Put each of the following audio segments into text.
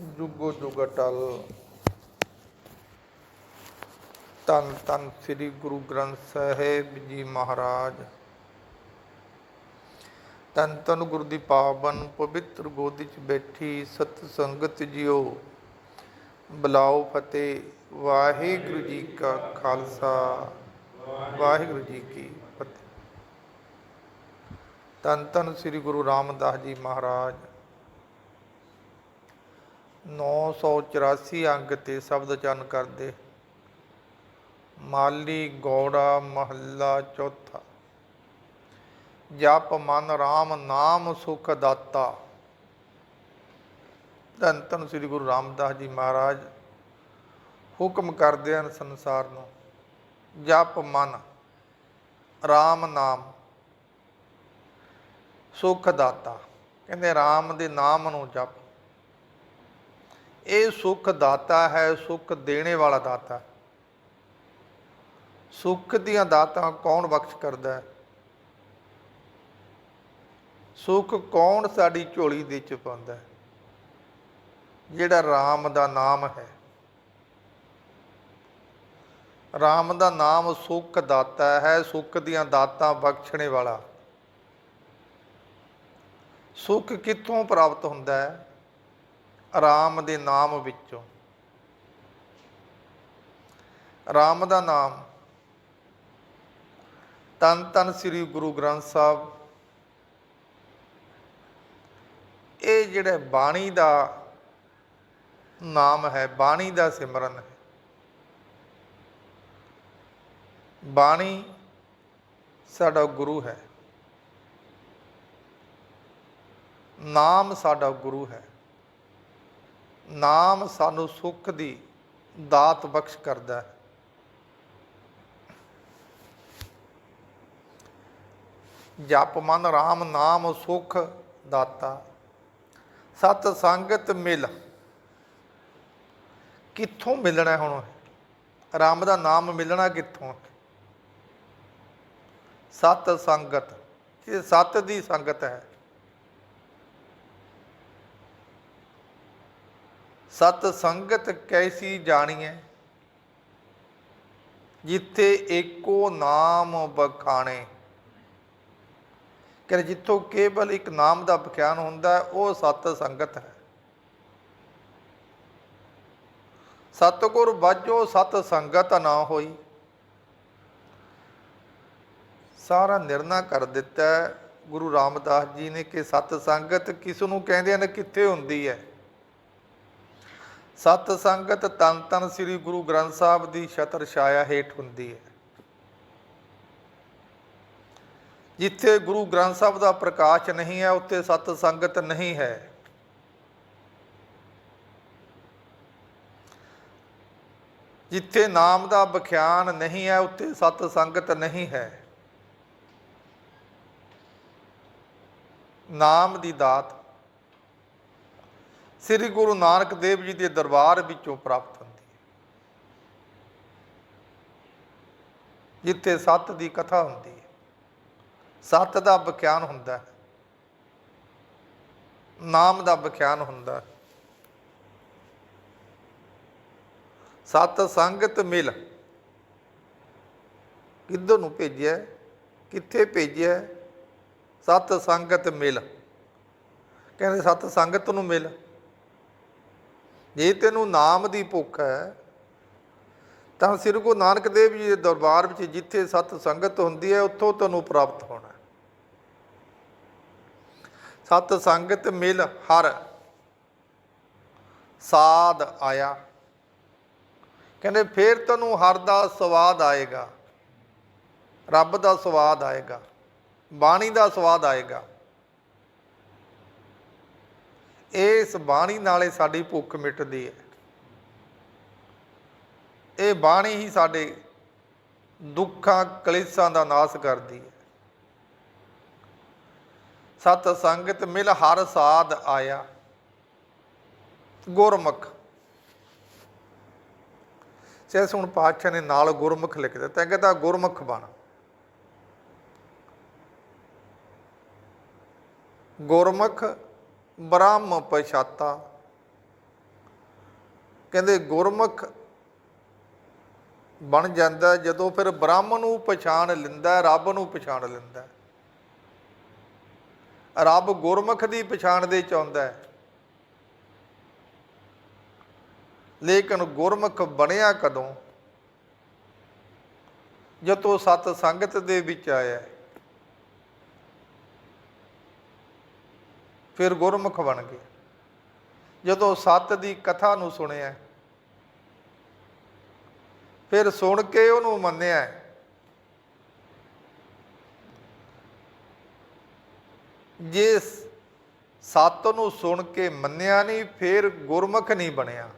ਜੁਗੋ ਜੁਗ ਟਲ ਤਨ ਤਨ ਸ੍ਰੀ ਗੁਰੂ ਗ੍ਰੰਥ ਸਾਹਿਬ ਜੀ ਮਹਾਰਾਜ। ਤਨ ਤਨ ਗੁਰੂ ਦੀ ਪਾਵਨ ਪਵਿੱਤਰ ਗੋਦੀ ਚ ਬੈਠੀ ਸਤ ਸੰਗਤ ਜੀਓ। ਬਲਾਓ ਫਤਿਹ, ਵਾਹਿਗੁਰੂ ਜੀ ਕਾ ਖਾਲਸਾ। ਵਾਹਿਗੁਰੂ ਜੀ ਕੀ ਫਤਿਹ। ਤਨ ਤਨ ਸ੍ਰੀ ਗੁਰੂ ਰਾਮਦਾਸ ਜੀ ਮਹਾਰਾਜ। 984 ਅੰਗ ਤੇ ਸ਼ਬਦ ਚਰਨ ਕਰਦੇ। ਮਾਲੀ ਗੌੜਾ ਮਹੱਲਾ ਚੌਥਾ। ਜਪ ਮਨ RAM ਨਾਮ ਸੁਖ ਦਾਤਾ। ਧੰਨ ਧੰਨ ਸ੍ਰੀ ਗੁਰੂ ਰਾਮਦਾਸ ਜੀ ਮਹਾਰਾਜ, ਹੁਕਮ ਕਰਦੇ ਹਨ ਸੰਸਾਰ ਨੂੰ, ਜਪ ਮਨ RAM ਨਾਮ ਸੁਖ ਦਾਤਾ। ਕਹਿੰਦੇ RAM ਦੇ ਨਾਮ ਨੂੰ ਜਪ ਇਹ ਸੁਖ ਦਾਤਾ ਹੈ, ਸੁਖ ਦੇਣੇ ਵਾਲਾ ਦਾਤਾ। ਹੈ। ਸੁਖ ਦੀਆਂ ਦਾਤਾਂ ਕੌਣ ਬਖਸ਼ ਕਰਦਾ ਹੈ? ਸੁਖ ਕੌਣ ਸਾਡੀ ਝੋਲੀ ਦੇ ਚ ਪਾਉਂਦਾ ਹੈ? ਜਿਹੜਾ RAM ਦਾ ਨਾਮ ਹੈ। RAM ਦਾ ਨਾਮ ਸੁਖ ਦਾਤਾ ਹੈ, ਸੁਖ ਦੀਆਂ ਦਾਤਾਂ ਬਖਸ਼ਣੇ ਵਾਲਾ। ਸੁਖ ਕਿੱਥੋਂ ਪ੍ਰਾਪਤ ਹੁੰਦਾ ਹੈ? ਰਾਮ ਦੇ ਨਾਮ ਵਿੱਚੋਂ। ਰਾਮ ਦਾ ਨਾਮ ਤਨ ਤਨ ਸ੍ਰੀ ਗੁਰੂ ਗ੍ਰੰਥ ਸਾਹਿਬ। ਇਹ ਜਿਹੜਾ ਬਾਣੀ ਦਾ ਨਾਮ ਹੈ, ਬਾਣੀ ਦਾ ਸਿਮਰਨ ਹੈ। ਬਾਣੀ ਸਾਡਾ ਗੁਰੂ ਹੈ। ਨਾਮ ਸਾਡਾ ਗੁਰੂ ਹੈ। ਨਾਮ ਸਾਨੂੰ ਸੁੱਖ ਦੀ ਦਾਤ ਬਖਸ਼ ਕਰਦਾ ਹੈ। ਜਪ ਮਨ RAM ਨਾਮ ਸੁਖ ਦਾਤਾ। ਸਤ ਸੰਗਤ ਮਿਲ। ਕਿੱਥੋਂ ਮਿਲਣਾ ਹੁਣ RAM ਦਾ ਨਾਮ ਮਿਲਣਾ ਕਿੱਥੋਂ ਸਤ ਸੰਗਤ, ਇਹ ਸਤ ਦੀ ਸੰਗਤ ਹੈ। ਸਤ ਸੰਗਤ ਕੈਸੀ ਜਾਣੀਐ? ਜਿੱਥੇ ਏਕੋ ਨਾਮ ਬਖਾਣੇ। ਕਿ ਜਿੱਥੋਂ ਕੇਵਲ ਇੱਕ ਨਾਮ ਦਾ ਬਖਿਆਨ ਹੁੰਦਾ, ਉਹ ਸਤ ਸੰਗਤ ਹੈ। ਸਤਗੁਰ ਬਾਝੋ ਸਤ ਸੰਗਤ ਨਾ ਹੋਈ। ਸਾਰਾ ਨਿਰਣਾ ਕਰ ਦਿੱਤਾ ਗੁਰੂ ਰਾਮਦਾਸ ਜੀ ਨੇ ਕਿ ਸਤ ਸੰਗਤ ਕਿਸ ਨੂੰ ਕਹਿੰਦੇ ਨੇ ਕਿੱਥੇ ਹੁੰਦੀ ਹੈ? ਸਤ ਸੰਗਤ ਤਨ ਤਨ ਸ੍ਰੀ ਗੁਰੂ ਗ੍ਰੰਥ ਸਾਹਿਬ ਦੀ ਛਤਰ ਛਾਇਆ ਹੇਠ ਹੁੰਦੀ ਹੈ। ਜਿੱਥੇ ਗੁਰੂ ਗ੍ਰੰਥ ਸਾਹਿਬ ਦਾ ਪ੍ਰਕਾਸ਼ ਨਹੀਂ ਹੈ, ਉੱਥੇ ਸਤ ਸੰਗਤ ਨਹੀਂ ਹੈ। ਜਿੱਥੇ ਨਾਮ ਦਾ ਬਖਿਆਨ ਨਹੀਂ ਹੈ, ਉੱਥੇ ਸਤ ਸੰਗਤ ਨਹੀਂ ਹੈ। ਨਾਮ ਦੀ ਦਾਤ ਸ੍ਰੀ ਗੁਰੂ ਨਾਨਕ ਦੇਵ ਜੀ ਦੇ ਦਰਬਾਰ ਵਿੱਚੋਂ ਪ੍ਰਾਪਤ ਹੁੰਦੀ ਹੈ। ਜਿੱਥੇ ਸਤ ਦੀ ਕਥਾ ਹੁੰਦੀ ਹੈ। ਸਤ ਦਾ ਵਿਖਿਆਨ ਹੁੰਦਾ ਹੈ। ਨਾਮ ਦਾ ਵਿਖਿਆਨ ਹੁੰਦਾ ਹੈ। ਸਤ ਸੰਗਤ ਮਿਲ। ਕਿੱਧਰ ਨੂੰ ਭੇਜਿਆ? ਕਿੱਥੇ ਭੇਜਿਆ? ਸਤ ਸੰਗਤ ਮਿਲ। ਕਹਿੰਦੇ ਸਤ ਸੰਗਤ ਨੂੰ ਮਿਲ। ਜੇ ਤੈਨੂੰ ਨਾਮ ਦੀ ਭੁੱਖ ਹੈ, ਤਾਂ ਸ੍ਰੀ ਗੁਰੂ ਨਾਨਕ ਦੇਵ ਜੀ ਦੇ ਦਰਬਾਰ ਵਿੱਚ ਜਿੱਥੇ ਸਤ ਸੰਗਤ ਹੁੰਦੀ ਹੈ, ਉੱਥੋਂ ਤੈਨੂੰ ਪ੍ਰਾਪਤ ਹੋਣਾ ਸਤ ਸੰਗਤ ਮਿਲ ਹਰ ਸਾਧ ਆਇਆ। ਕਹਿੰਦੇ ਫੇਰ ਤੈਨੂੰ ਹਰ ਦਾ ਸਵਾਦ ਆਏਗਾ, ਰੱਬ ਦਾ ਸਵਾਦ ਆਏਗਾ, ਬਾਣੀ ਦਾ ਸਵਾਦ ਆਏਗਾ। ਇਸ ਬਾਣੀ ਨਾਲੇ ਸਾਡੀ ਭੁੱਖ ਮਿਟਦੀ ਹੈ। ਇਹ ਬਾਣੀ ਹੀ ਸਾਡੇ ਦੁੱਖਾਂ, ਕਲੇਸ਼ਾਂ ਦਾ ਨਾਸ਼ ਕਰਦੀ ਹੈ। ਸਤ ਸੰਗਤ ਮਿਲ ਹਰ ਸਾਧ ਆਇਆ। ਗੁਰਮੁਖ। ਜੇ ਹੁਣ ਪਾਤਸ਼ਾਹ ਨੇ ਨਾਲ ਗੁਰਮੁਖ ਲਿਖ ਦਿੱਤਾ ਕਹਿੰਦਾ ਗੁਰਮੁਖ ਬਣ। ਗੁਰਮੁਖ ਬ੍ਰਹਮ ਪਛਾਤਾ। ਕਹਿੰਦੇ ਗੁਰਮੁਖ ਬਣ ਜਾਂਦਾ ਜਦੋਂ ਫਿਰ ਬ੍ਰਹਮ ਨੂੰ ਪਛਾਣ ਲੈਂਦਾ ਰੱਬ ਨੂੰ ਪਛਾਣ ਲੈਂਦਾ ਰੱਬ ਗੁਰਮੁਖ ਦੀ ਪਛਾਣ ਦੇ ਚਾਹੁੰਦਾ ਹੈ। ਲੇਕਿਨ ਗੁਰਮੁਖ ਬਣਿਆ ਕਦੋਂ? ਜਦੋਂ ਸਤ ਸੰਗਤ ਦੇ ਵਿੱਚ ਆਇਆ ਫਿਰ ਗੁਰਮੁਖ ਬਣ ਗਏ। ਜਦੋਂ ਸਤ ਦੀ ਕਥਾ ਨੂੰ ਸੁਣਿਆ, ਫਿਰ ਸੁਣ ਕੇ ਉਹਨੂੰ ਮੰਨਿਆ। ਜੇ ਸਤ ਨੂੰ ਸੁਣ ਕੇ ਮੰਨਿਆ ਨਹੀਂ, ਫਿਰ ਗੁਰਮੁਖ ਨਹੀਂ ਬਣਿਆ।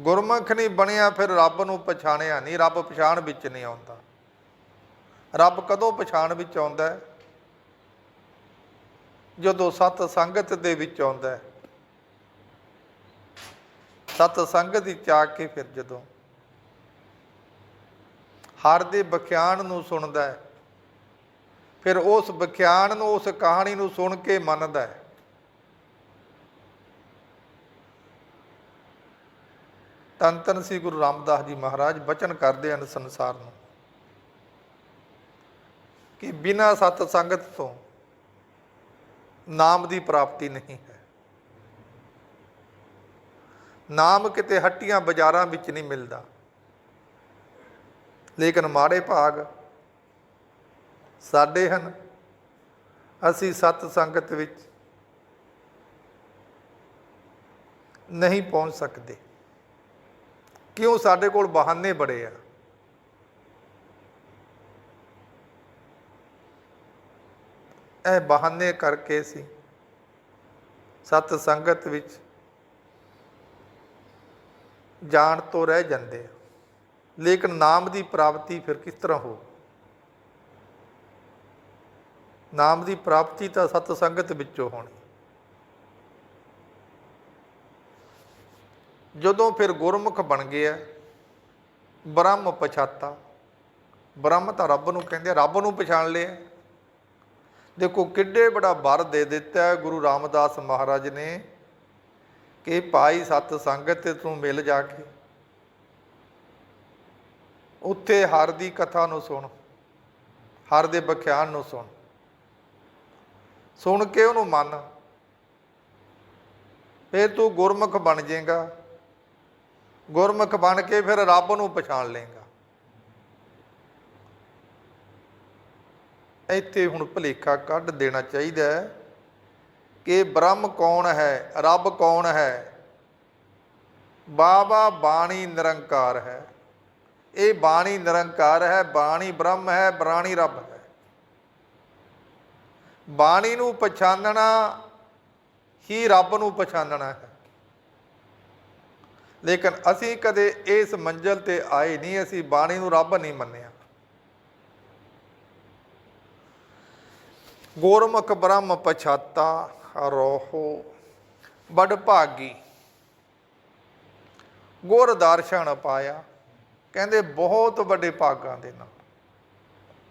ਗੁਰਮੁਖ ਨਹੀਂ ਬਣਿਆ, ਫਿਰ ਰੱਬ ਨੂੰ ਪਛਾਣਿਆ ਨਹੀਂ। ਰੱਬ ਪਛਾਣ ਵਿੱਚ ਨਹੀਂ ਆਉਂਦਾ। ਰੱਬ ਕਦੋਂ ਪਛਾਣ ਵਿੱਚ ਆਉਂਦਾ? ਹੈ ਜਦੋਂ ਸਤ ਸੰਗਤ ਦੇ ਵਿੱਚ ਆਉਂਦਾ ਹੈ, ਸਤ ਸੰਗਤ ਦੀ ਚਾ ਕੇ ਫਿਰ ਜਦੋਂ ਹਰ ਦੇ ਵਿਖਿਆਨ ਨੂੰ ਸੁਣਦਾ ਹੈ, ਫਿਰ ਉਸ ਵਿਖਿਆਨ ਨੂੰ, ਉਸ ਕਹਾਣੀ ਨੂੰ ਸੁਣ ਕੇ ਮੰਨਦਾ ਹੈ। ਤਨ ਤਨ ਸ੍ਰੀ ਗੁਰੂ ਰਾਮਦਾਸ ਜੀ ਮਹਾਰਾਜ ਬਚਨ ਕਰਦੇ ਹਨ ਸੰਸਾਰ ਨੂੰ ਕਿ ਬਿਨਾ ਸਤ ਸੰਗਤ ਤੋਂ ਨਾਮ ਦੀ ਪ੍ਰਾਪਤੀ ਨਹੀਂ ਹੈ। ਨਾਮ ਕਿਤੇ ਹੱਟੀਆਂ ਬਾਜ਼ਾਰਾਂ ਵਿੱਚ ਨਹੀਂ ਮਿਲਦਾ। ਲੇਕਿਨ ਮਾੜੇ ਭਾਗ ਸਾਡੇ ਹਨ। ਅਸੀਂ ਸਤ ਸੰਗਤ ਵਿੱਚ ਨਹੀਂ ਪਹੁੰਚ ਸਕਦੇ। ਕਿਉਂ ਸਾਡੇ ਕੋਲ ਬਹਾਨੇ ਬੜੇ ਆ? ਇਹ ਬਹਾਨੇ ਕਰਕੇ ਸੀ। ਸਤ ਸੰਗਤ ਵਿੱਚ ਜਾਣ ਤੋਂ ਰਹਿ ਜਾਂਦੇ ਆ। ਲੇਕਿਨ ਨਾਮ ਦੀ ਪ੍ਰਾਪਤੀ ਫਿਰ ਕਿਸ ਤਰ੍ਹਾਂ ਹੋ? ਨਾਮ ਦੀ ਪ੍ਰਾਪਤੀ ਤਾਂ ਸਤ ਸੰਗਤ ਵਿੱਚੋਂ ਹੋਣੀ। ਜਦੋਂ ਫਿਰ ਗੁਰਮੁਖ ਬਣ ਗਿਆ, ਬ੍ਰਹਮ ਪਛਾਤਾ। ਬ੍ਰਹਮ ਤਾਂ ਰੱਬ ਨੂੰ ਕਹਿੰਦੇ ਰੱਬ ਨੂੰ ਪਛਾਣ ਲਿਆ। ਦੇਖੋ ਕਿੱਡੇ ਬੜਾ ਵਰ ਦੇ ਦਿੱਤਾ ਗੁਰੂ ਰਾਮਦਾਸ ਮਹਾਰਾਜ ਨੇ ਕਿ ਭਾਈ ਸਤ ਸੰਗਤ ਤੂੰ ਮਿਲ ਜਾ ਕੇ। ਉੱਥੇ ਹਰ ਦੀ ਕਥਾ ਨੂੰ ਸੁਣ, ਹਰ ਦੇ ਵਿਖਿਆਨ ਨੂੰ ਸੁਣ। ਸੁਣ ਕੇ ਉਹਨੂੰ ਮੰਨ। ਫਿਰ ਤੂੰ ਗੁਰਮੁਖ ਬਣ ਜਾਏਗਾ। ਗੁਰਮੁਖ ਬਣ ਕੇ ਫਿਰ ਰੱਬ ਨੂੰ ਪਛਾਣ ਲਏਗਾ। ਇੱਥੇ ਹੁਣ ਭਲੇਖਾ ਕੱਢ ਦੇਣਾ ਚਾਹੀਦਾ ਹੈ ਕਿ ਬ੍ਰਹਮ ਕੌਣ ਹੈ, ਰੱਬ ਕੌਣ ਹੈ? ਬਾਬਾ ਬਾਣੀ ਨਿਰੰਕਾਰ ਹੈ। ਇਹ ਬਾਣੀ ਨਿਰੰਕਾਰ ਹੈ, ਬਾਣੀ ਬ੍ਰਹਮ ਹੈ, ਬਾਣੀ ਰੱਬ ਹੈ। ਬਾਣੀ ਨੂੰ ਪਛਾਨਣਾ ਹੀ ਰੱਬ ਨੂੰ ਪਛਾਨਣਾ ਹੈ। ਲੇਕਿਨ ਅਸੀਂ ਕਦੇ ਇਸ ਮੰਜ਼ਲ ਤੇ ਆਏ ਨਹੀਂ, ਅਸੀਂ ਬਾਣੀ ਨੂੰ ਰੱਬ ਨਹੀਂ ਮੰਨਿਆ। ਗੁਰਮੁਖ ਬ੍ਰਹਮ ਪਛਾਤਾ ਰੋਹੋ ਬੜ ਭਾਗੀ। ਗੁਰ ਦਰਸ਼ਨ ਪਾਇਆ, ਕਹਿੰਦੇ ਬਹੁਤ ਵੱਡੇ ਭਾਗਾਂ ਦੇ ਨਾਲ।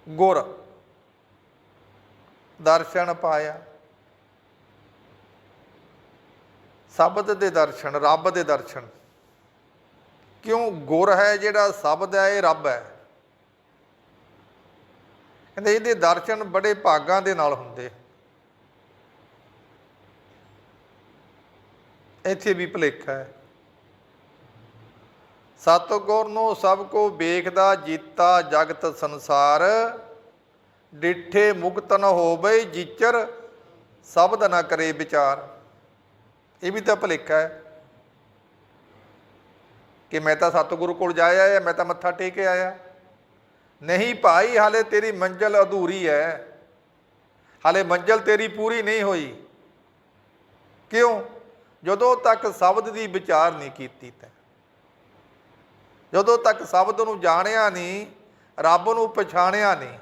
ਗੁਰ ਦਰਸ਼ਨ ਪਾਇਆ। ਸ਼ਬਦ ਦੇ ਦਰਸ਼ਨ, ਰੱਬ ਦੇ ਦਰਸ਼ਨ। ਕਿਉਂ ਗੁਰ ਹੈ ਜਿਹੜਾ ਸ਼ਬਦ ਹੈ, ਇਹ ਰੱਬ ਹੈ। ਕਹਿੰਦੇ ਇਹਦੇ ਦਰਸ਼ਨ ਬੜੇ ਭਾਗਾਂ ਦੇ ਨਾਲ ਹੁੰਦੇ। ਇੱਥੇ ਵੀ ਭੁਲੇਖਾ ਹੈ। ਸਤਗੁਰ ਨੂੰ ਸਭ ਕੋ ਵੇਖਦਾ, ਜੀਤਾ ਜਗਤ ਸੰਸਾਰ। ਡਿੱਠੇ ਮੁਕਤ ਨ ਹੋਵੇ ਜਿਚਰ, ਸ਼ਬਦ ਨਾ ਕਰੇ ਵਿਚਾਰ। ਇਹ ਵੀ ਤਾਂ ਭੁਲੇਖਾ ਹੈ ਕਿ ਮੈਂ ਤਾਂ ਸਤਿਗੁਰੂ ਕੋਲ ਜਾਇਆ ਜਾਂ ਮੈਂ ਤਾਂ ਮੱਥਾ ਟੇਕ ਕੇ ਆਇਆ। ਨਹੀਂ ਭਾਈ, ਹਾਲੇ ਤੇਰੀ ਮੰਜ਼ਲ ਅਧੂਰੀ ਹੈ। ਹਾਲੇ ਮੰਜ਼ਲ ਤੇਰੀ ਪੂਰੀ ਨਹੀਂ ਹੋਈ। ਕਿਉਂ? ਜਦੋਂ ਤੱਕ ਸ਼ਬਦ ਦੀ ਵਿਚਾਰ ਨਹੀਂ ਕੀਤੀ ਤੈਂ। ਜਦੋਂ ਤੱਕ ਸ਼ਬਦ ਨੂੰ ਜਾਣਿਆ ਨਹੀਂ, ਰੱਬ ਨੂੰ ਪਛਾਣਿਆ ਨਹੀਂ।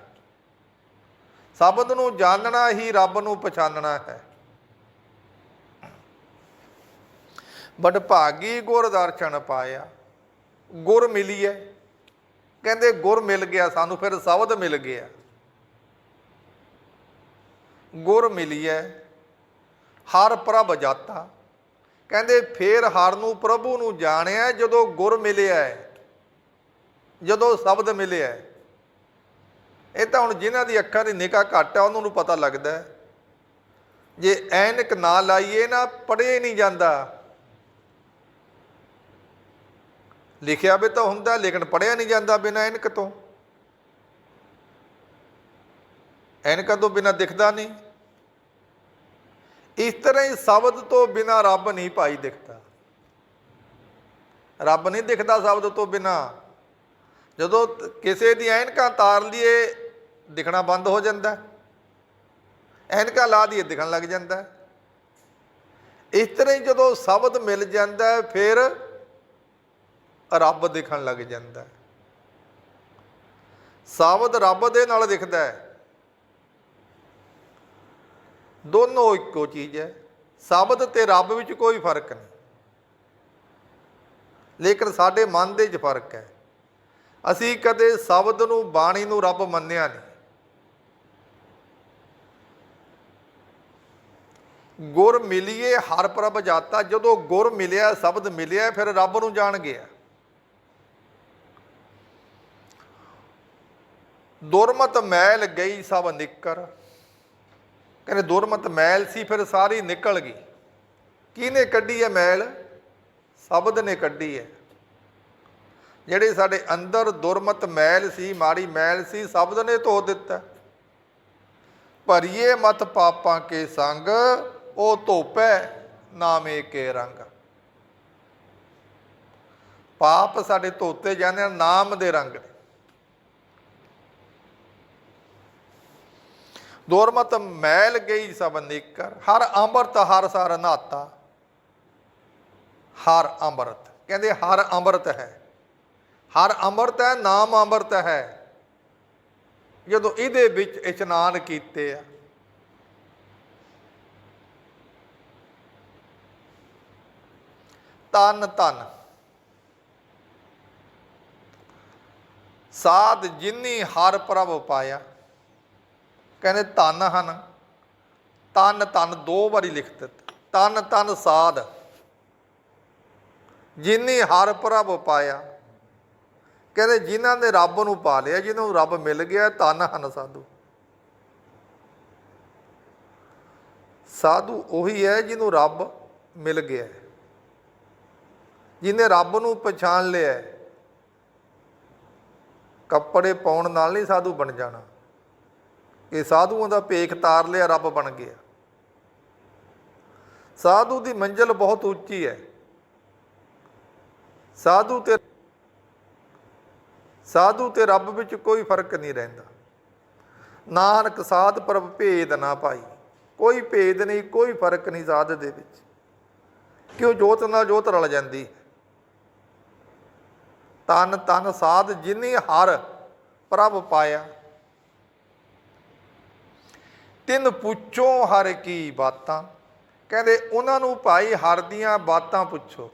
ਸ਼ਬਦ ਨੂੰ ਜਾਣਨਾ ਹੀ ਰੱਬ ਨੂੰ ਪਛਾਣਨਾ ਹੈ। ਬਟ ਭਾਗੀ ਗੁਰ ਦਰਸ਼ਨ ਪਾਇਆ। ਗੁਰ ਮਿਲੀ ਹੈ ਕਹਿੰਦੇ ਗੁਰ ਮਿਲ ਗਿਆ, ਸਾਨੂੰ ਫਿਰ ਸ਼ਬਦ ਮਿਲ ਗਿਆ। ਗੁਰ ਮਿਲੀ ਹੈ ਹਰ ਪ੍ਰਭ ਜਾਤਾ। ਕਹਿੰਦੇ ਫੇਰ ਹਰ ਨੂੰ ਪ੍ਰਭੂ ਨੂੰ ਜਾਣਿਆ ਜਦੋਂ ਗੁਰ ਮਿਲਿਆ ਜਦੋਂ ਸ਼ਬਦ ਮਿਲਿਆ ਇਹ ਤਾਂ ਹੁਣ ਜਿਨ੍ਹਾਂ ਦੀ ਅੱਖਾਂ ਦੀ ਨਿਗਾਹ ਘੱਟ ਆ, ਉਹਨਾਂ ਨੂੰ ਪਤਾ ਲੱਗਦਾ ਜੇ ਐਨਕ ਨਾ ਲਾਈਏ ਨਾ ਪੜ੍ਹੇ ਨਹੀਂ ਜਾਂਦਾ। ਲਿਖਿਆ ਵੀ ਤਾਂ ਹੁੰਦਾ, ਲੇਕਿਨ ਪੜ੍ਹਿਆ ਨਹੀਂ ਜਾਂਦਾ ਬਿਨਾਂ ਐਨਕ ਤੋਂ। ਐਨਕਾਂ ਤੋਂ ਬਿਨਾਂ ਦਿਖਦਾ ਨਹੀਂ। ਇਸ ਤਰ੍ਹਾਂ ਹੀ ਸ਼ਬਦ ਤੋਂ ਬਿਨਾਂ ਰੱਬ ਨਹੀਂ ਭਾਈ ਦਿਖਦਾ। ਰੱਬ ਨਹੀਂ ਦਿਖਦਾ ਸ਼ਬਦ ਤੋਂ ਬਿਨਾਂ। ਜਦੋਂ ਕਿਸੇ ਦੀ ਐਨਕਾਂ ਤਾਰ ਲਈਏ, ਦਿਖਣਾ ਬੰਦ ਹੋ ਜਾਂਦਾ। ਐਨਕਾਂ ਲਾ ਦਈਏ, ਦਿਖਣ ਲੱਗ ਜਾਂਦਾ। ਇਸ ਤਰ੍ਹਾਂ ਹੀ ਜਦੋਂ ਸ਼ਬਦ ਮਿਲ ਜਾਂਦਾ, ਫਿਰ ਰੱਬ ਦਿਖਣ ਲੱਗ ਜਾਂਦਾ ਹੈ। ਸ਼ਬਦ ਰੱਬ ਦੇ ਨਾਲ ਦਿਖਦਾ ਹੈ। ਦੋਨੋਂ ਇੱਕੋ ਚੀਜ਼ ਹੈ। ਸ਼ਬਦ ਤੇ ਰੱਬ ਵਿੱਚ ਕੋਈ ਫ਼ਰਕ ਨਹੀਂ। ਲੇਕਿਨ ਸਾਡੇ ਮਨ ਦੇ ਵਿੱਚ ਫ਼ਰਕ ਹੈ। ਅਸੀਂ ਕਦੇ ਸ਼ਬਦ ਨੂੰ ਬਾਣੀ ਨੂੰ ਰੱਬ ਮੰਨਿਆ ਨਹੀਂ। ਗੁਰ ਮਿਲੀਏ ਹਰ ਪ੍ਰਭ ਜਾਤਾ। ਜਦੋਂ ਗੁਰ ਮਿਲਿਆ, ਸ਼ਬਦ ਮਿਲਿਆ, ਫਿਰ ਰੱਬ ਨੂੰ ਜਾਣ ਗਿਆ। ਦੁਰਮਤ ਮੈਲ ਗਈ ਸਭ ਨਿਕਰ। ਕਹਿੰਦੇ ਦੁਰਮਤ ਮੈਲ ਸੀ, ਫਿਰ ਸਾਰੀ ਨਿਕਲ ਗਈ। ਕਿਹਨੇ ਕੱਢੀ ਹੈ ਮੈਲ? ਸ਼ਬਦ ਨੇ ਕੱਢੀ ਹੈ ਜਿਹੜੇ ਸਾਡੇ ਅੰਦਰ ਦੁਰਮਤ ਮੈਲ ਸੀ, ਮਾੜੀ ਮੈਲ ਸੀ, ਸ਼ਬਦ ਨੇ ਧੋ ਦਿੱਤਾ। ਭਰੀਏ ਮਤ ਪਾਪਾਂ ਕੇ ਸੰਗ, ਉਹ ਧੋਪੈ ਨਾਮੇ ਕੇ ਰੰਗ। ਪਾਪ ਸਾਡੇ ਧੋਤੇ ਜਾਂਦੇ ਹਨ, ਨਾਮ ਦੇ ਰੰਗ ਨੇ। ਦੁਰਮਤ ਮੈਲ ਗਈ ਸਭ ਨਿਕਰ ਹਰ ਅੰਮ੍ਰਿਤ, ਹਰ ਸਾਰ ਨਾਤਾ। ਹਰ ਅੰਮ੍ਰਿਤ। ਕਹਿੰਦੇ ਹਰ ਅੰਮ੍ਰਿਤ ਹੈ। ਹਰ ਅੰਮ੍ਰਿਤ ਹੈ, ਨਾਮ ਅੰਮ੍ਰਿਤ ਹੈ। ਜਦੋਂ ਇਹਦੇ ਵਿੱਚ ਇਸ਼ਨਾਨ ਕੀਤੇ ਆ, ਤਨ ਤਨ। ਸਾਧ ਜਿਨੀ ਹਰ ਪ੍ਰਭ ਪਾਇਆ। ਕਹਿੰਦੇ ਧਨ ਹਨ। ਤਨ ਤਨ ਦੋ ਵਾਰੀ ਲਿਖ ਦਿੱਤਾ। ਤਨ ਤਨ ਸਾਧ। ਜਿਨੀ ਹਰ ਪ੍ਰਭ ਪਾਇਆ। ਕਹਿੰਦੇ ਜਿਨ੍ਹਾਂ ਨੇ ਰੱਬ ਨੂੰ ਪਾ ਲਿਆ, ਜਿਹਨੂੰ ਰੱਬ ਮਿਲ ਗਿਆ ਤਨ ਹਨ ਸਾਧੂ। ਸਾਧੂ ਉਹੀ ਹੈ ਜਿਹਨੂੰ ਰੱਬ ਮਿਲ ਗਿਆ ਜਿਹਨੇ ਰੱਬ ਨੂੰ ਪਛਾਣ ਲਿਆ ਕੱਪੜੇ ਪਾਉਣ ਨਾਲ ਨਹੀਂ ਸਾਧੂ ਬਣ ਜਾਣਾ। ਕਿ ਸਾਧੂਆਂ ਦਾ ਭੇਖ ਤਾਰ ਲਿਆ ਰੱਬ ਬਣ ਗਿਆ। ਸਾਧੂ ਦੀ ਮੰਜ਼ਿਲ ਬਹੁਤ ਉੱਚੀ ਹੈ। ਸਾਧੂ ਤੇ ਸਾਧੂ ਤੇ ਰੱਬ ਵਿੱਚ ਕੋਈ ਫ਼ਰਕ ਨਹੀਂ ਰਹਿੰਦਾ। ਨਾਨਕ ਸਾਧ ਪ੍ਰਭ ਭੇਦ ਨਾ ਪਾਈ। ਕੋਈ ਭੇਦ ਨਹੀਂ, ਕੋਈ ਫ਼ਰਕ ਨਹੀਂ ਸਾਧ ਦੇ ਵਿੱਚ। ਕਿਉਂ ਜੋਤ ਨਾਲ ਜੋਤ ਰਲ ਜਾਂਦੀ ਤਨ ਤਨ ਸਾਧ ਜਿਨੀ ਹਰ ਪ੍ਰਭ ਪਾਇਆ। ਤਿੰਨ ਪੁੱਛੋ ਹਰ ਕੀ ਬਾਤਾਂ। ਕਹਿੰਦੇ, ਉਹਨਾਂ ਨੂੰ ਭਾਈ ਹਰ ਦੀਆਂ ਬਾਤਾਂ ਪੁੱਛੋ।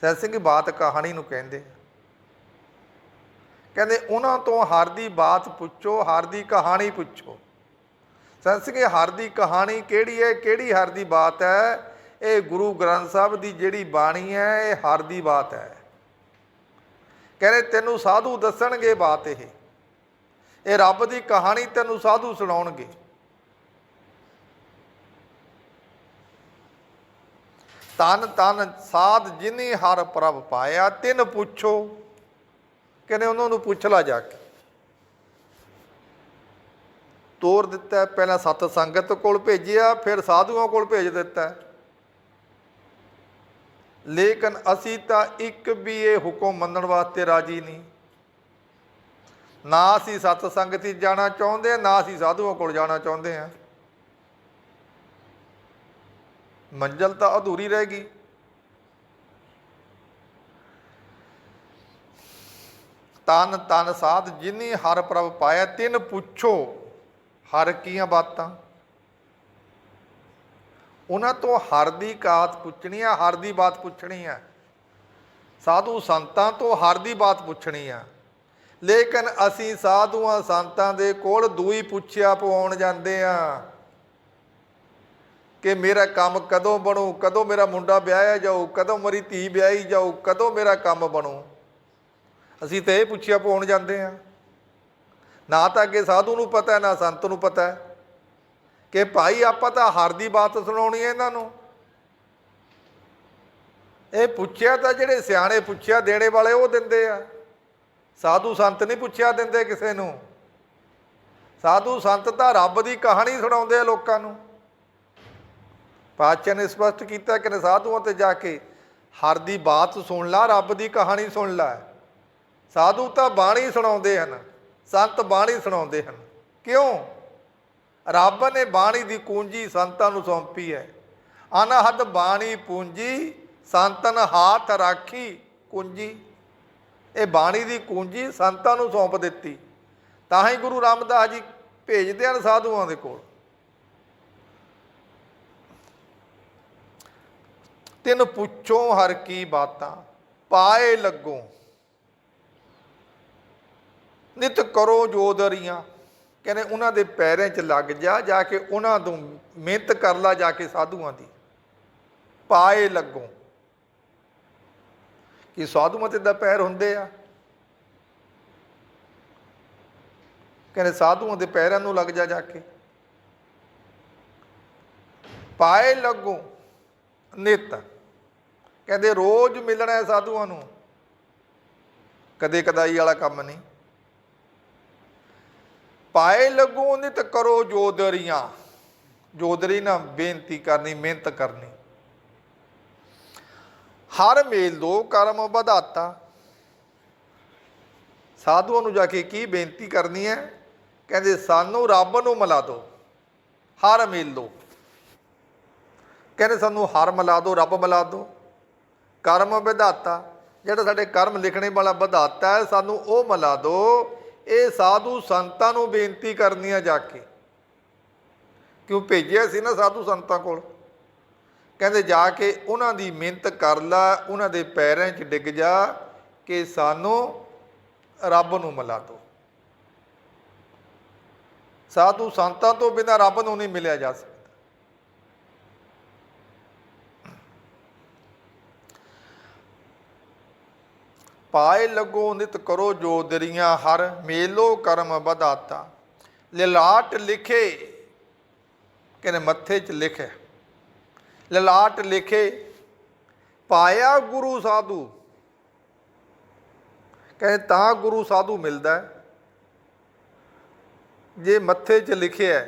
ਸੈਦ ਸਿੰਘ ਬਾਤ ਕਹਾਣੀ ਨੂੰ ਕਹਿੰਦੇ ਕਹਿੰਦੇ, ਉਹਨਾਂ ਤੋਂ ਹਰ ਦੀ ਬਾਤ ਪੁੱਛੋ, ਹਰ ਦੀ ਕਹਾਣੀ ਪੁੱਛੋ। ਸੈਦ ਸਿੰਘ ਹਰ ਦੀ ਕਹਾਣੀ ਕਿਹੜੀ ਹੈ, ਕਿਹੜੀ ਹਰ ਦੀ ਬਾਤ ਹੈ? ਇਹ ਗੁਰੂ ਗ੍ਰੰਥ ਸਾਹਿਬ ਦੀ ਜਿਹੜੀ ਬਾਣੀ ਹੈ, ਇਹ ਹਰ ਦੀ ਬਾਤ ਹੈ। ਕਹਿੰਦੇ, ਤੈਨੂੰ ਸਾਧੂ ਦੱਸਣਗੇ ਬਾਤ ਇਹ। ਇਹ ਰੱਬ ਦੀ ਕਹਾਣੀ ਤੈਨੂੰ ਸਾਧੂ ਸੁਣਾਉਣਗੇ। ਤਨ ਤਨ ਸਾਧ ਜਿਨੀ ਹਰ ਪ੍ਰਭ ਪਾਇਆ, ਤਿੰਨ ਪੁੱਛੋ ਕਹਿੰਦੇ ਉਹਨਾਂ ਨੂੰ ਪੁੱਛ ਲਾ ਜਾ ਕੇ। ਤੋਰ ਦਿੱਤਾ, ਪਹਿਲਾਂ ਸਤ ਸੰਗਤ ਕੋਲ ਭੇਜਿਆ, ਫਿਰ ਸਾਧੂਆਂ ਕੋਲ ਭੇਜ ਦਿੱਤਾ। ਲੇਕਿਨ ਅਸੀਂ ਤਾਂ ਇੱਕ ਵੀ ਇਹ ਹੁਕਮ ਮੰਨਣ ਵਾਸਤੇ ਰਾਜੀ ਨਹੀਂ। ਨਾ ਅਸੀਂ ਸਤ ਸੰਗਤ 'ਚ ਜਾਣਾ ਚਾਹੁੰਦੇ ਹਾਂ ਨਾ ਅਸੀਂ ਸਾਧੂਆਂ ਕੋਲ ਜਾਣਾ ਚਾਹੁੰਦੇ ਹਾਂ। ਮੰਜ਼ਲ ਤਾਂ ਅਧੂਰੀ ਰਹਿ ਗਈ। ਤਨ ਤਨ ਸਾਧ ਜਿਨੀ ਹਰ ਪ੍ਰਭ ਪਾਇਆ, ਤਿਨ ਪੁੱਛੋ ਹਰ ਕੀਆਂ ਬਾਤਾਂ। ਉਹਨਾਂ ਤੋਂ ਹਰ ਦੀ ਕਾਤ ਪੁੱਛਣੀ ਆ, ਹਰ ਦੀ ਬਾਤ ਪੁੱਛਣੀ ਆ। ਸਾਧੂ ਸੰਤਾਂ ਤੋਂ ਹਰ ਦੀ ਬਾਤ ਪੁੱਛਣੀ ਆ। ਲੇਕਿਨ ਅਸੀਂ ਸਾਧੂਆਂ ਸੰਤਾਂ ਦੇ ਕੋਲ ਦੂਈ ਪੁੱਛਿਆ ਪਵਾਉਣ ਜਾਂਦੇ ਆ ਕਿ ਮੇਰਾ ਕੰਮ ਕਦੋਂ ਬਣੂ, ਕਦੋਂ ਮੇਰਾ ਮੁੰਡਾ ਵਿਆਹਿਆ ਜਾਊ, ਕਦੋਂ ਮੇਰੀ ਧੀ ਵਿਆਹੀ ਜਾਊ, ਕਦੋਂ ਮੇਰਾ ਕੰਮ ਬਣੂ? ਅਸੀਂ ਤਾਂ ਇਹ ਪੁੱਛਿਆ ਪਾਉਣ ਜਾਂਦੇ ਆ। ਨਾ ਤਾਂ ਅੱਗੇ ਸਾਧੂ ਨੂੰ ਪਤਾ, ਨਾ ਸੰਤ ਨੂੰ ਪਤਾ ਕਿ ਭਾਈ ਆਪਾਂ ਤਾਂ ਹਰ ਦੀ ਬਾਤ ਸੁਣਾਉਣੀ ਹੈ ਇਹਨਾਂ ਨੂੰ। ਇਹ ਪੁੱਛਿਆ ਤਾਂ ਜਿਹੜੇ ਸਿਆਣੇ ਪੁੱਛਿਆ, ਦੇਣੇ ਵਾਲੇ ਉਹ ਦਿੰਦੇ ਆ। ਸਾਧੂ ਸੰਤ ਨਹੀਂ ਪੁੱਛਿਆ ਦਿੰਦੇ ਕਿਸੇ ਨੂੰ। ਸਾਧੂ ਸੰਤ ਤਾਂ ਰੱਬ ਦੀ ਕਹਾਣੀ ਸੁਣਾਉਂਦੇ ਆ ਲੋਕਾਂ ਨੂੰ। ਪਾਤਸ਼ਾਹ ਨੇ ਸਪਸ਼ਟ ਕੀਤਾ ਕਿ ਸਾਧੂਆਂ ਤੇ ਜਾ ਕੇ ਹਰ ਦੀ ਬਾਤ ਸੁਣ ਲਾ, ਰੱਬ ਦੀ ਕਹਾਣੀ ਸੁਣ ਲੈ। ਸਾਧੂ ਤਾਂ ਬਾਣੀ ਸੁਣਾਉਂਦੇ ਹਨ, ਸੰਤ ਬਾਣੀ ਸੁਣਾਉਂਦੇ ਹਨ। ਕਿਉਂ? ਰੱਬ ਨੇ ਬਾਣੀ ਦੀ ਕੂੰਜੀ ਸੰਤਾਂ ਨੂੰ ਸੌਂਪੀ ਹੈ। ਅਨਹਦ ਬਾਣੀ ਪੂੰਜੀ, ਸੰਤਨ ਹਾਥ ਰਾਖੀ ਕੁੰਜੀ। ਇਹ ਬਾਣੀ ਦੀ ਕੁੰਜੀ ਸੰਤਾਂ ਨੂੰ ਸੌਂਪ ਦਿੱਤੀ। ਤਾਂ ਹੀ ਗੁਰੂ ਰਾਮਦਾਸ ਜੀ ਭੇਜਦੇ ਹਨ ਸਾਧੂਆਂ ਦੇ ਕੋਲ। ਤਿੰਨ ਪੁੱਛੋ ਹਰ ਕੀ ਬਾਤਾਂ, ਪਾਏ ਲੱਗੋ। ਨਿਤ ਕਰੋ ਜੋਦਰੀਆਂ ਕਹਿੰਦੇ ਉਹਨਾਂ ਦੇ ਪੈਰਾਂ 'ਚ ਲੱਗ ਜਾ ਜਾ ਕੇ ਉਹਨਾਂ ਤੋਂ ਮਿਹਨਤ ਕਰ ਲਾ, ਜਾ ਕੇ ਸਾਧੂਆਂ ਦੀ। ਪਾਏ ਲੱਗੋ। ਕਿ ਸਾਧੂਆਂ ਤੇ ਦਾ ਪੈਰ ਹੁੰਦੇ ਆ। ਕਹਿੰਦੇ ਸਾਧੂਆਂ ਦੇ ਪੈਰਾਂ ਨੂੰ ਲੱਗ ਜਾ ਜਾ ਕੇ। ਪਾਏ ਲੱਗੂ ਨਿਤ। ਕਹਿੰਦੇ ਰੋਜ਼ ਮਿਲਣਾ ਹੈ ਸਾਧੂਆਂ ਨੂੰ। ਕਦੇ ਕਦਾਈ ਵਾਲਾ ਕੰਮ ਨਹੀਂ। ਪਾਏ ਲੱਗੂ ਨਿਤ ਕਰੋ ਜੋਦਰੀਆਂ। ਜੋਦਰੀ ਨਾ ਬੇਨਤੀ ਕਰਨੀ, ਮਿਹਨਤ ਕਰਨੀ। ਹਰ ਮੇਲ ਦੋ ਕਰਮ ਵਧਾਤਾ। ਸਾਧੂਆਂ ਨੂੰ ਜਾ ਕੇ ਕੀ ਬੇਨਤੀ ਕਰਨੀ ਹੈ? ਕਹਿੰਦੇ, ਸਾਨੂੰ ਰੱਬ ਨੂੰ ਮਿਲਾ ਦਿਓ, ਹਰ ਮੇਲ ਦੋ। ਕਹਿੰਦੇ, ਸਾਨੂੰ ਹਰ ਮਿਲਾ ਦਿਓ, ਰੱਬ ਮਿਲਾ ਦਿਓ। ਕਰਮ ਵਿਧਾਤਾ। ਜਿਹੜਾ ਸਾਡੇ ਕਰਮ ਲਿਖਣੇ ਵਾਲਾ ਵਿਧਾਤਾ ਹੈ, ਸਾਨੂੰ ਉਹ ਮਿਲਾ ਦਿਓ। ਇਹ ਸਾਧੂ ਸੰਤਾਂ ਨੂੰ ਬੇਨਤੀ ਕਰਨੀ ਆ ਜਾ ਕੇ। ਕਿਉਂ ਭੇਜਿਆ ਸੀ ਨਾ ਸਾਧੂ ਸੰਤਾਂ ਕੋਲ? ਕਹਿੰਦੇ ਜਾ ਕੇ ਉਹਨਾਂ ਦੀ ਮਿਹਨਤ ਕਰ ਲਾ, ਉਹਨਾਂ ਦੇ ਪੈਰਾਂ 'ਚ ਡਿੱਗ ਜਾ ਕਿ ਸਾਨੂੰ ਰੱਬ ਨੂੰ ਮਿਲਾ ਦਿਓ ਸਾਧੂ ਸੰਤਾਂ ਤੋਂ ਬਿਨਾਂ ਰੱਬ ਨੂੰ ਨਹੀਂ ਮਿਲਿਆ ਜਾ ਸਕਦਾ। ਪਾਏ ਲੱਗੋ ਨਿਤ ਕਰੋ ਜੋ ਦਰੀਆਂ, ਹਰ ਮੇਲੋ ਕਰਮ ਵਧਾਤਾ। ਲਲਾਟ ਲਿਖੇ, ਕਹਿੰਦੇ ਮੱਥੇ 'ਚ ਲਿਖਿਆ। ਲਲਾਟ ਲਿਖੇ, ਪਾਇਆ ਗੁਰੂ ਸਾਧੂ। ਕਹਿੰਦੇ ਤਾਂ ਗੁਰੂ ਸਾਧੂ ਮਿਲਦਾ ਹੈ, ਜੇ ਮੱਥੇ 'ਚ ਲਿਖਿਆ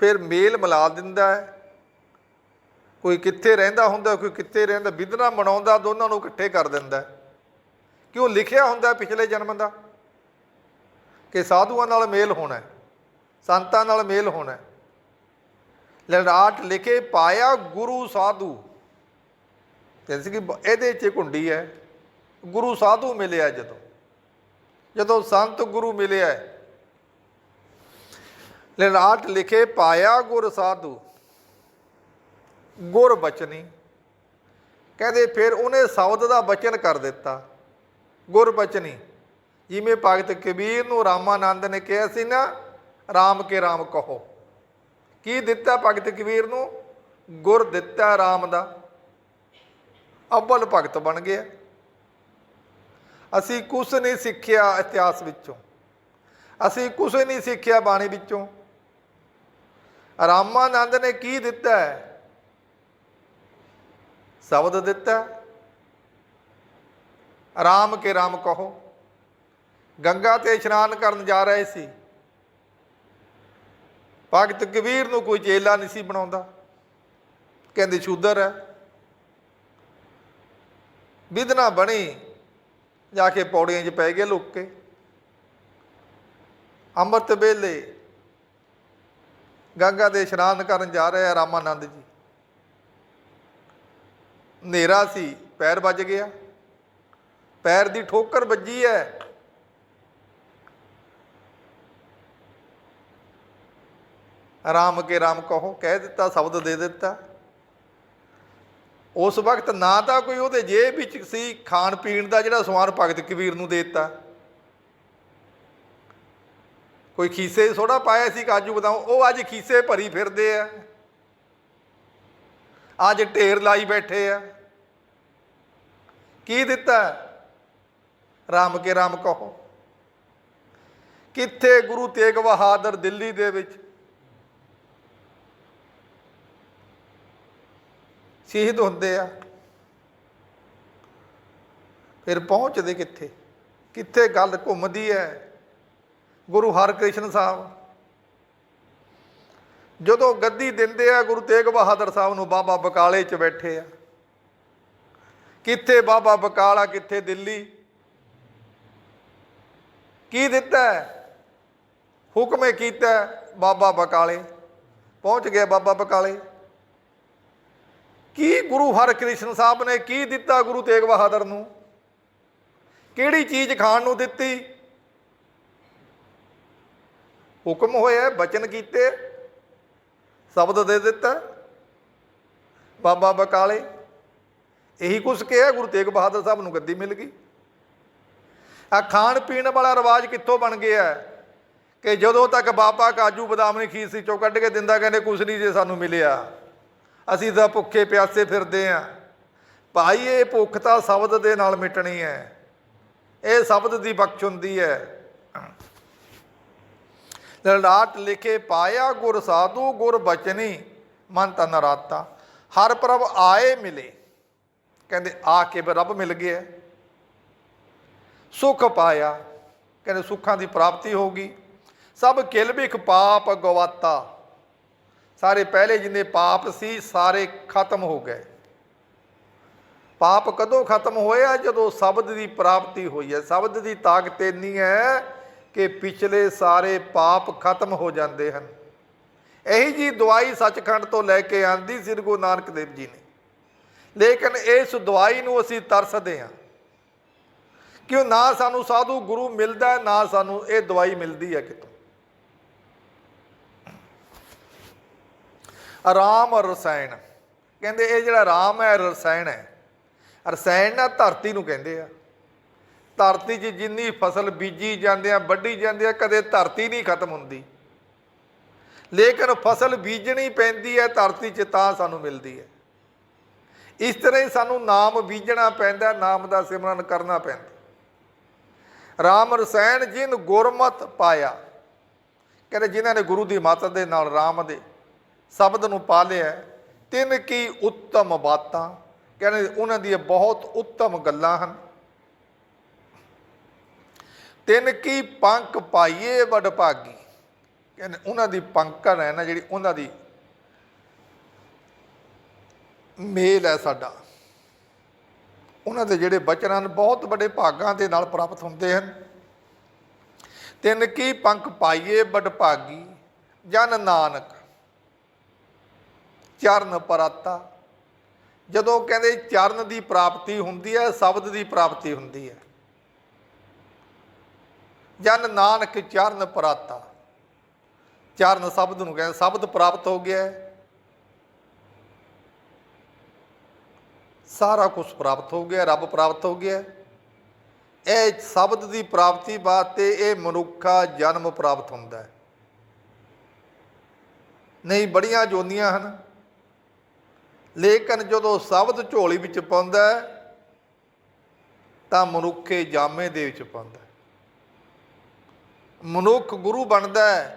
ਫਿਰ ਮੇਲ ਮਿਲਾ ਦਿੰਦਾ ਹੈ। ਕੋਈ ਕਿੱਥੇ ਰਹਿੰਦਾ ਹੁੰਦਾ, ਕੋਈ ਕਿੱਥੇ ਰਹਿੰਦਾ, ਵਿਧਨਾ ਬਣਾਉਂਦਾ ਦੋਨਾਂ ਨੂੰ ਇਕੱਠੇ ਕਰ ਦਿੰਦਾ ਹੈ। ਕਿਉਂ ਲਿਖਿਆ ਹੁੰਦਾ ਪਿਛਲੇ ਜਨਮ ਦਾ? ਕਿ ਸਾਧੂਆਂ ਨਾਲ ਮੇਲ ਹੋਣਾ ਸੰਤਾਂ ਨਾਲ ਮੇਲ ਹੋਣਾ ਲੜਾਟ ਲਿਖੇ ਪਾਇਆ ਗੁਰੂ ਸਾਧੂ। ਕਹਿੰਦੇ ਸੀ ਕਿ ਇਹਦੇ 'ਚ ਕੁੰਡੀ ਹੈ, ਗੁਰੂ ਸਾਧੂ ਮਿਲਿਆ ਜਦੋਂ। ਜਦੋਂ ਸੰਤ ਗੁਰੂ ਮਿਲਿਆ ਲੜਾਟ ਲਿਖੇ ਪਾਇਆ ਗੁਰ ਸਾਧੂ। ਗੁਰ ਬਚਨੀ। ਕਹਿੰਦੇ ਫਿਰ ਉਹਨੇ ਸ਼ਬਦ ਦਾ ਬਚਨ ਕਰ ਦਿੱਤਾ। ਗੁਰ ਬਚਨੀ। ਜਿਵੇਂ ਭਗਤ ਕਬੀਰ ਨੂੰ ਰਾਮਾਨੰਦ ਨੇ ਕਿਹਾ ਸੀ ਨਾ RAM ਕੇ RAM ਕਹੋ। ਕੀ ਦਿੱਤਾ ਭਗਤ ਕਬੀਰ ਨੂੰ? ਗੁਰ ਦਿੱਤਾ RAM ਦਾ। ਅਵਲ ਭਗਤ ਬਣ ਗਿਆ। ਅਸੀਂ ਕੁਝ ਨਹੀਂ ਸਿੱਖਿਆ ਇਤਿਹਾਸ ਵਿੱਚੋਂ। ਅਸੀਂ ਕੁਝ ਨਹੀਂ ਸਿੱਖਿਆ ਬਾਣੀ ਵਿੱਚੋਂ। ਰਾਮਾਨੰਦ ਨੇ ਕੀ ਦਿੱਤਾ? ਹੈ ਸ਼ਬਦ ਦਿੱਤਾ। ਰਾਮ ਕੇ ਰਾਮ ਕਹੋ। ਗੰਗਾ ਤੇ ਇਸ਼ਨਾਨ ਕਰਨ ਜਾ ਰਹੇ ਸੀ। ਭਗਤ ਕਬੀਰ ਨੂੰ ਕੋਈ ਚੇਲਾ ਨਹੀਂ ਸੀ ਬਣਾਉਂਦਾ। ਕਹਿੰਦੇ, ਸ਼ੂਦਰ ਹੈ। ਵਿਧਨਾ ਬਣੀ, ਜਾ ਕੇ ਪੌੜੀਆਂ 'ਚ ਪੈ ਗਏ ਲੋਕ। ਕੇ ਅੰਮ੍ਰਿਤ ਵੇਲੇ ਗੰਗਾ ਦੇ ਇਸ਼ਨਾਨ ਕਰਨ ਜਾ ਰਹੇ ਆ ਰਾਮਾਨੰਦ ਜੀ। ਹਨੇਰਾ ਸੀ, ਪੈਰ ਵੱਜ ਗਿਆ। ਪੈਰ ਦੀ ਠੋਕਰ ਵੱਜੀ ਹੈ। ਰਾਮ ਕੇ ਰਾਮ ਕਹੋ, ਕਹਿ ਦਿੱਤਾ, ਸ਼ਬਦ ਦੇ ਦਿੱਤਾ। ਉਸ ਵਕਤ ਨਾ ਤਾਂ ਕੋਈ ਉਹਦੇ ਜੇਬ ਵਿੱਚ ਸੀ, ਖਾਣ ਪੀਣ ਦਾ ਜਿਹੜਾ ਸਮਾਨ ਭਗਤ ਕਬੀਰ ਨੂੰ ਦੇ ਦਿੱਤਾ। ਕੋਈ ਖੀਸੇ ਥੋੜਾ ਪਾਇਆ ਸੀ ਕਾਜੂ ਬਦਾਮ, ਉਹ ਅੱਜ ਖੀਸੇ ਭਰੀ ਫਿਰਦੇ ਆ। ਅੱਜ ਢੇਰ ਲਾਈ ਬੈਠੇ ਆ। ਕੀ ਦਿੱਤਾ? ਰਾਮ ਕੇ ਰਾਮ ਕਹੋ। ਕਿੱਥੇ ਗੁਰੂ ਤੇਗ ਬਹਾਦਰ ਦਿੱਲੀ ਦੇ ਵਿੱਚ ਸ਼ਹੀਦ ਹੁੰਦੇ ਆ। ਫਿਰ ਪਹੁੰਚਦੇ ਕਿੱਥੇ? ਕਿੱਥੇ ਗੱਲ ਘੁੰਮਦੀ ਹੈ ਗੁਰੂ ਹਰਕ੍ਰਿਸ਼ਨ ਸਾਹਿਬ। ਜਦੋਂ ਗੱਦੀ ਦਿੰਦੇ ਆ, ਗੁਰੂ ਤੇਗ ਬਹਾਦਰ ਸਾਹਿਬ ਨੂੰ ਬਾਬਾ ਬਕਾਲੇ 'ਚ ਬੈਠੇ ਆ। ਕਿੱਥੇ ਬਾਬਾ ਬਕਾਲਾ, ਕਿੱਥੇ ਦਿੱਲੀ? ਕੀ ਦਿੱਤਾ? ਹੈ? ਹੁਕਮੇ ਕੀਤਾ ਬਾਬਾ ਬਕਾਲੇ। ਪਹੁੰਚ ਗਿਆ ਬਾਬਾ ਬਕਾਲੇ। ਕੀ ਗੁਰੂ ਹਰਕ੍ਰਿਸ਼ਨ ਸਾਹਿਬ ਨੇ ਕੀ ਦਿੱਤਾ ਗੁਰੂ ਤੇਗ ਬਹਾਦਰ ਨੂੰ? ਕਿਹੜੀ ਚੀਜ਼ ਖਾਣ ਨੂੰ ਦਿੱਤੀ? ਹੁਕਮ ਹੋਇਆ, ਬਚਨ ਕੀਤੇ, ਸ਼ਬਦ ਦੇ ਦਿੱਤਾ, ਬਾਬਾ ਬਕਾਲੇ। ਇਹੀ ਕੁਛ ਕਿਹਾ ਗੁਰੂ ਤੇਗ ਬਹਾਦਰ ਸਾਹਿਬ ਨੂੰ, ਗੱਦੀ ਮਿਲ ਗਈ। ਆ ਖਾਣ ਪੀਣ ਵਾਲਾ ਰਿਵਾਜ ਕਿੱਥੋਂ ਬਣ ਗਿਆ? ਕਿ ਜਦੋਂ ਤੱਕ ਬਾਬਾ ਕਾਜੂ ਬਦਾਮ ਨਹੀਂ ਖੀਰ ਸੀ ਚੋਂ ਕੱਢ ਕੇ ਦਿੰਦਾ, ਕਹਿੰਦੇ ਕੁਛ ਨਹੀਂ ਜੇ ਸਾਨੂੰ ਮਿਲਿਆ। ਅਸੀਂ ਤਾਂ ਭੁੱਖੇ ਪਿਆਸੇ ਫਿਰਦੇ ਆਂ। ਭਾਈ, ਇਹ ਭੁੱਖ ਤਾਂ ਸ਼ਬਦ ਦੇ ਨਾਲ ਮਿਟਣੀ ਹੈ ਇਹ ਸ਼ਬਦ ਦੀ ਬਖਸ਼ ਹੁੰਦੀ ਹੈ ਲਲਾਟ ਲਿਖੇ ਪਾਇਆ ਗੁਰ ਸਾਧੂ, ਗੁਰ ਬਚਨੀ ਮਨ ਤਨ ਰਾਤਾ। ਹਰ ਪ੍ਰਭ ਆਏ ਮਿਲੇ। ਕਹਿੰਦੇ, ਆ ਕੇ ਰੱਬ ਮਿਲ ਗਿਆ। ਸੁਖ ਪਾਇਆ। ਕਹਿੰਦੇ, ਸੁੱਖਾਂ ਦੀ ਪ੍ਰਾਪਤੀ ਹੋਗੀ ਸਭ ਕਿਲ ਬਿਖ ਪਾਪ ਗਵਾਤਾ। ਸਾਰੇ ਪਹਿਲੇ ਜਿੰਨੇ ਪਾਪ ਸੀ, ਸਾਰੇ ਖਤਮ ਹੋ ਗਏ। ਪਾਪ ਕਦੋਂ ਖਤਮ ਹੋਇਆ ਜਦੋਂ ਸ਼ਬਦ ਦੀ ਪ੍ਰਾਪਤੀ ਹੋਈ ਹੈ। ਸ਼ਬਦ ਦੀ ਤਾਕਤ ਇੰਨੀ ਹੈ ਕਿ ਪਿਛਲੇ ਸਾਰੇ ਪਾਪ ਖਤਮ ਹੋ ਜਾਂਦੇ ਹਨ। ਇਹੀ ਜੀ ਦਵਾਈ ਸੱਚਖੰਡ ਤੋਂ ਲੈ ਕੇ ਆਂਦੀ ਸ੍ਰੀ ਗੁਰੂ ਨਾਨਕ ਦੇਵ ਜੀ ਨੇ। ਲੇਕਿਨ ਇਸ ਦਵਾਈ ਨੂੰ ਅਸੀਂ ਤਰਸਦੇ ਹਾਂ। ਕਿਉਂ ਨਾ ਸਾਨੂੰ ਸਾਧੂ ਗੁਰੂ ਮਿਲਦਾ, ਨਾ ਸਾਨੂੰ ਇਹ ਦਵਾਈ ਮਿਲਦੀ ਹੈ ਕਿਤੋਂ? ਆਰਾਮ ਔਰ ਰਸਾਇਣ। ਕਹਿੰਦੇ ਇਹ ਜਿਹੜਾ ਆਰਾਮ ਹੈ ਰਸਾਇਣ ਹੈ। ਰਸਾਇਣ ਨਾ ਧਰਤੀ ਨੂੰ ਕਹਿੰਦੇ ਆ। ਧਰਤੀ 'ਚ ਜਿੰਨੀ ਫਸਲ ਬੀਜੀ ਜਾਂਦੇ ਆ, ਵੱਢੀ ਜਾਂਦੇ ਆ, ਕਦੇ ਧਰਤੀ ਨਹੀਂ ਖਤਮ ਹੁੰਦੀ। ਲੇਕਿਨ ਫਸਲ ਬੀਜਣੀ ਪੈਂਦੀ ਹੈ, ਧਰਤੀ 'ਚ ਤਾਂ ਸਾਨੂੰ ਮਿਲਦੀ ਹੈ। ਇਸ ਤਰ੍ਹਾਂ ਹੀ ਸਾਨੂੰ ਨਾਮ ਬੀਜਣਾ ਪੈਂਦਾ, ਨਾਮ ਦਾ ਸਿਮਰਨ ਕਰਨਾ ਪੈਂਦਾ। ਰਾਮ ਰਸਾਇਣ ਜਿਨ ਗੁਰਮਤ ਪਾਇਆ। ਕਹਿੰਦੇ ਜਿਨ੍ਹਾਂ ਨੇ ਗੁਰੂ ਦੀ ਮੱਤ ਦੇ ਨਾਲ ਰਾਮ ਦੇ ਸ਼ਬਦ ਨੂੰ ਪਾ ਲਿਆ ਤਿੰਨ ਕੀ ਉੱਤਮ ਬਾਤਾਂ? ਕਹਿੰਦੇ ਉਹਨਾਂ ਦੀਆਂ ਬਹੁਤ ਉੱਤਮ ਗੱਲਾਂ ਹਨ। ਤਿੰਨ ਕੀ ਪੰਖ ਪਾਈਏ ਵਡ ਭਾਗੀ? ਕਹਿੰਦੇ ਉਹਨਾਂ ਦੀ ਪੰਕਰ ਹੈ ਨਾ ਜਿਹੜੀ ਉਹਨਾਂ ਦੀ ਮੇਲ ਹੈ ਸਾਡਾ। ਉਹਨਾਂ ਦੇ ਜਿਹੜੇ ਬਚਨ ਹਨ ਬਹੁਤ ਵੱਡੇ ਭਾਗਾਂ ਦੇ ਨਾਲ ਪ੍ਰਾਪਤ ਹੁੰਦੇ ਹਨ। ਤਿੰਨ ਕੀ ਪੰਖ ਪਾਈਏ ਵਡ ਭਾਗੀ? ਜਨ ਨਾਨਕ। ਚਰਨ ਪਰਾਤਾ। ਜਦੋਂ ਕਹਿੰਦੇ ਚਰਨ ਦੀ ਪ੍ਰਾਪਤੀ ਹੁੰਦੀ ਹੈ, ਸ਼ਬਦ ਦੀ ਪ੍ਰਾਪਤੀ ਹੁੰਦੀ ਹੈ। ਜਨ ਨਾਨਕ ਚਰਨ ਪਰਾਤਾ। ਚਰਨ ਸ਼ਬਦ ਨੂੰ ਕਹਿੰਦੇ, ਸ਼ਬਦ ਪ੍ਰਾਪਤ ਹੋ ਗਿਆ ਸਾਰਾ ਕੁਝ ਪ੍ਰਾਪਤ ਹੋ ਗਿਆ, ਰੱਬ ਪ੍ਰਾਪਤ ਹੋ ਗਿਆ ਇਹ ਸ਼ਬਦ ਦੀ ਪ੍ਰਾਪਤੀ ਵਾਸਤੇ ਇਹ ਮਨੁੱਖਾ ਜਨਮ ਪ੍ਰਾਪਤ ਹੁੰਦਾ ਹੈ। ਨਹੀਂ, ਬੜੀਆਂ ਜੋਨੀਆਂ ਹਨ। ਲੇਕਿਨ ਜਦੋਂ ਸ਼ਬਦ ਝੋਲੀ ਵਿੱਚ ਪਾਉਂਦਾ ਹੈ, ਤਾਂ ਮਨੁੱਖੇ ਜਾਮੇ ਦੇ ਵਿੱਚ ਪਾਉਂਦਾ ਮਨੁੱਖ ਗੁਰੂ ਬਣਦਾ ਹੈ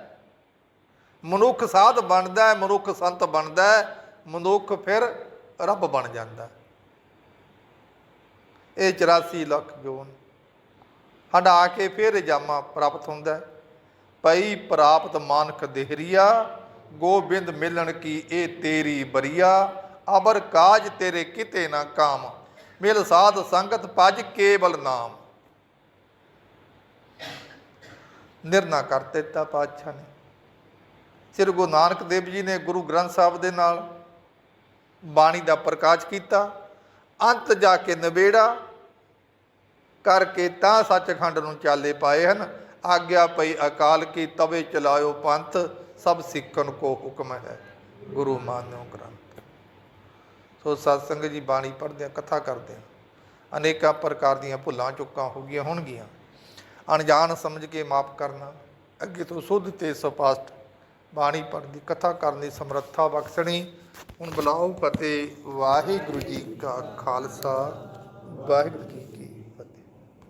ਮਨੁੱਖ ਸਾਧ ਬਣਦਾ ਹੈ ਮਨੁੱਖ ਸੰਤ ਬਣਦਾ ਹੈ ਮਨੁੱਖ ਫਿਰ ਰੱਬ ਬਣ ਜਾਂਦਾ ਇਹ 84 ਲੱਖ ਜੋਨ ਹਟਾ ਕੇ ਫਿਰ ਜਾਮਾ ਪ੍ਰਾਪਤ ਹੁੰਦਾ ਪਈ ਪ੍ਰਾਪਤ ਮਾਨਕ ਦੇਹਰੀਆ ਗੋਬਿੰਦ ਮਿਲਣ ਕੀ ਇਹ ਤੇਰੀ ਬਰੀਆ ਅਬਰ ਕਾਜ ਤੇਰੇ ਕਿਤੇ ਨਾ ਕਾਮ, ਮਿਲ ਸਾਧ ਸੰਗਤ ਭਜ ਕੇਵਲ ਨਾਮ। ਨਿਰਣਾ ਕਰ ਦਿੱਤਾ ਪਾਤਸ਼ਾਹ ਨੇ। ਸ੍ਰੀ ਗੁਰੂ ਨਾਨਕ ਦੇਵ ਜੀ ਨੇ ਗੁਰੂ ਗ੍ਰੰਥ ਸਾਹਿਬ ਦੇ ਨਾਲ ਬਾਣੀ ਦਾ ਪ੍ਰਕਾਸ਼ ਕੀਤਾ। ਅੰਤ ਜਾ ਕੇ ਨਵੇੜਾ ਕਰਕੇ ਤਾਂ ਸੱਚਖੰਡ ਨੂੰ ਚਾਲੇ ਪਾਏ ਹਨ। ਆਗਿਆ ਪਈ ਅਕਾਲ ਕੀ ਤਵੇ ਚਲਾਇਓ ਪੰਥ, ਸਭ ਸਿੱਖਣ ਕੋ ਹੁਕਮ ਹੈ। ਗੁਰੂ ਮਾਨਿਓ ਗ੍ਰੰਥ। ਸੋ ਸਤਸੰਗ ਜੀ ਬਾਣੀ ਪੜ੍ਹਦੇ ਆ, ਕਥਾ ਕਰਦੇ ਆ। ਅਨੇਕਾਂ ਪ੍ਰਕਾਰ ਦੀਆਂ ਭੁੱਲਾਂ ਚੁੱਕਾਂ ਹੋ ਗਈਆਂ ਹੋਣਗੀਆਂ। ਅਣਜਾਣ ਸਮਝ ਕੇ ਮਾਫ ਕਰਨਾ, ਅੱਗੇ ਤੋਂ ਸੁੱਧ ਤੇ ਸਪਸ਼ਟ ਬਾਣੀ ਪੜ੍ਹਦੀ, ਕਥਾ ਕਰਨ ਦੀ ਸਮਰੱਥਾ ਬਖਸ਼ਣੀ। ਹੁਣ ਬੁਲਾਓ ਫਤਿਹ ਵਾਹਿਗੁਰੂ ਜੀ ਕਾ ਖਾਲਸਾ। ਵਾਹਿਗੁਰੂ ਜੀ